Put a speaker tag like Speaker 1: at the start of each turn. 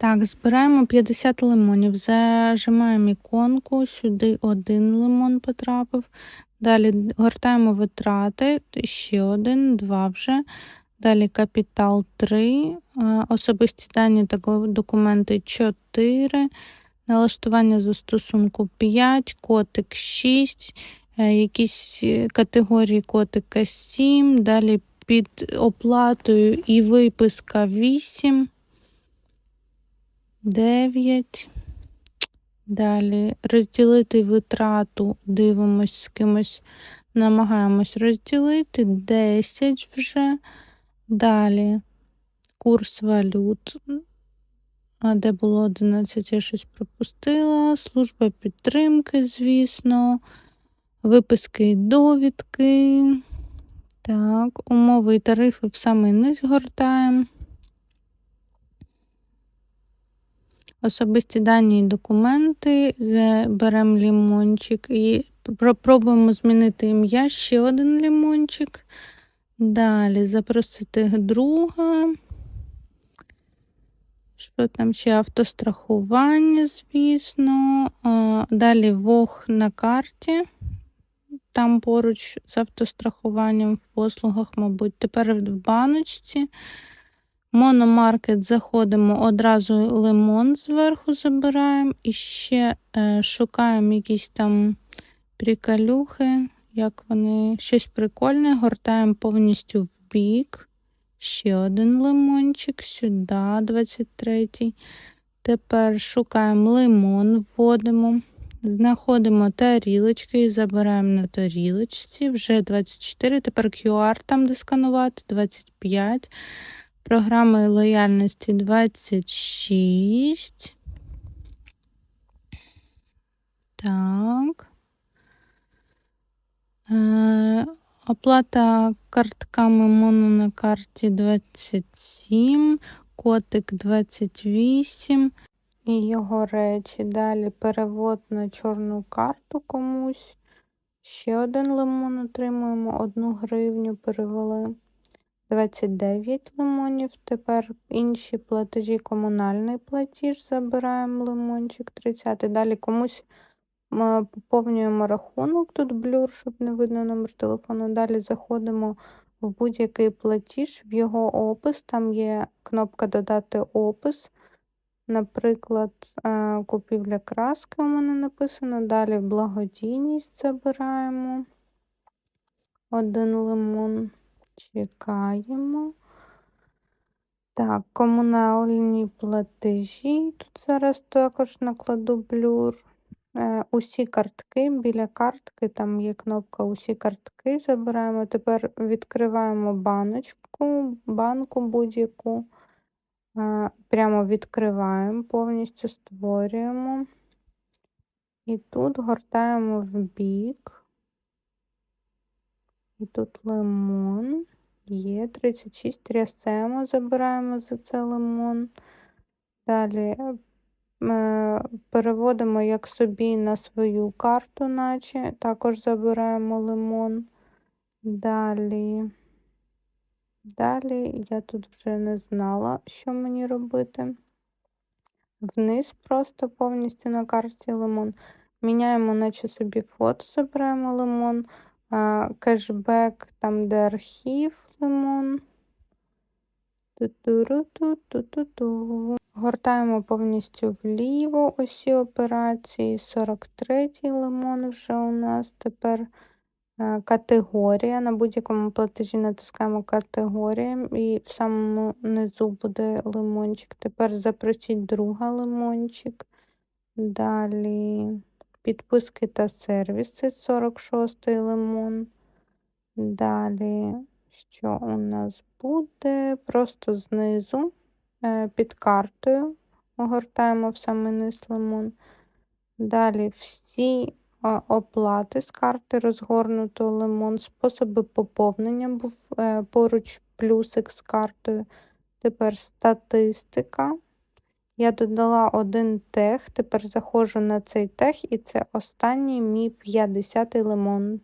Speaker 1: Так, збираємо 50 лимонів. Зажимаємо іконку, сюди один лимон потрапив. Далі гортаємо витрати, ще один, два вже. Далі капітал 3, особисті дані та документи 4, налаштування застосунку 5, котик 6, е, якісь е, категорії котика 7, далі під оплатою і виписка 8. 9. Далі розділити витрату, дивимось з кимось, намагаємось розділити 10 вже. Далі курс валют. А де було 11, я щось пропустила. Служба підтримки, звісно, виписки і довідки. Так, умови і тарифи в самий низ гортаємо. Особисті дані і документи. Беремо лімончик і пробуємо змінити ім'я ще один лімончик. Далі запросити друга. Що там ще автострахування, звісно. Далі вог на карті. Там поруч з автострахуванням в послугах, мабуть, тепер в баночці. Мономаркет заходимо, одразу лимон зверху забираємо і ще е, шукаємо якісь там приколюхи, як вони, щось прикольне, гортаємо повністю в бік. Ще один лимончик, сюди, 23. Тепер шукаємо лимон, вводимо, знаходимо тарілочки і забираємо на тарілочці. Вже 24. Тепер QR там де сканувати, 25 програми лояльності 26. Так. Е, оплата картками моно на карті 27, котик 28 і його речі. Далі перевод на чорну карту комусь. Ще один лимон отримуємо, одну гривню перевели. 29 лимонів. Тепер інші платежі, комунальний платіж, забираємо лимончик 30. Далі комусь ми поповнюємо рахунок, тут блюр, щоб не видно номер телефону. Далі заходимо в будь-який платіж, в його опис. Там є кнопка Додати опис. Наприклад, е, купівля краски у мене написано. Далі благодійність забираємо один лимон. Чекаємо. Так, комунальні платежі. Тут зараз також накладу блюр. Е, усі картки, біля картки, там є кнопка Усі картки забираємо. Тепер відкриваємо баночку, банку будь-яку. Е, прямо відкриваємо, повністю створюємо. І тут гортаємо в бік. І тут лимон. Є 36 трясемо, забираємо за це лимон. Далі е, переводимо як собі на свою карту, наче також забираємо лимон. Далі, далі я тут вже не знала, що мені робити. Вниз просто повністю на карті лимон. Міняємо, наче собі фото, забираємо лимон кешбек, там, де архів лимон. Ту-ту-ру-ту-ту-ту-ту. Гортаємо повністю вліво усі операції. 43-й лимон вже у нас. Тепер категорія. На будь-якому платежі натискаємо категорія, і в самому низу буде лимончик. Тепер запросіть друга лимончик. Далі Підписки та сервіси 46 лимон. Далі, що у нас буде? Просто знизу е, під картою огортаємо в самий низ лимон. Далі всі оплати з карти розгорнуто лимон, способи поповнення був е, поруч плюсик з картою. Тепер статистика. Я додала один тег, тепер заходжу на цей тег, і це останній мій 50-й лимон.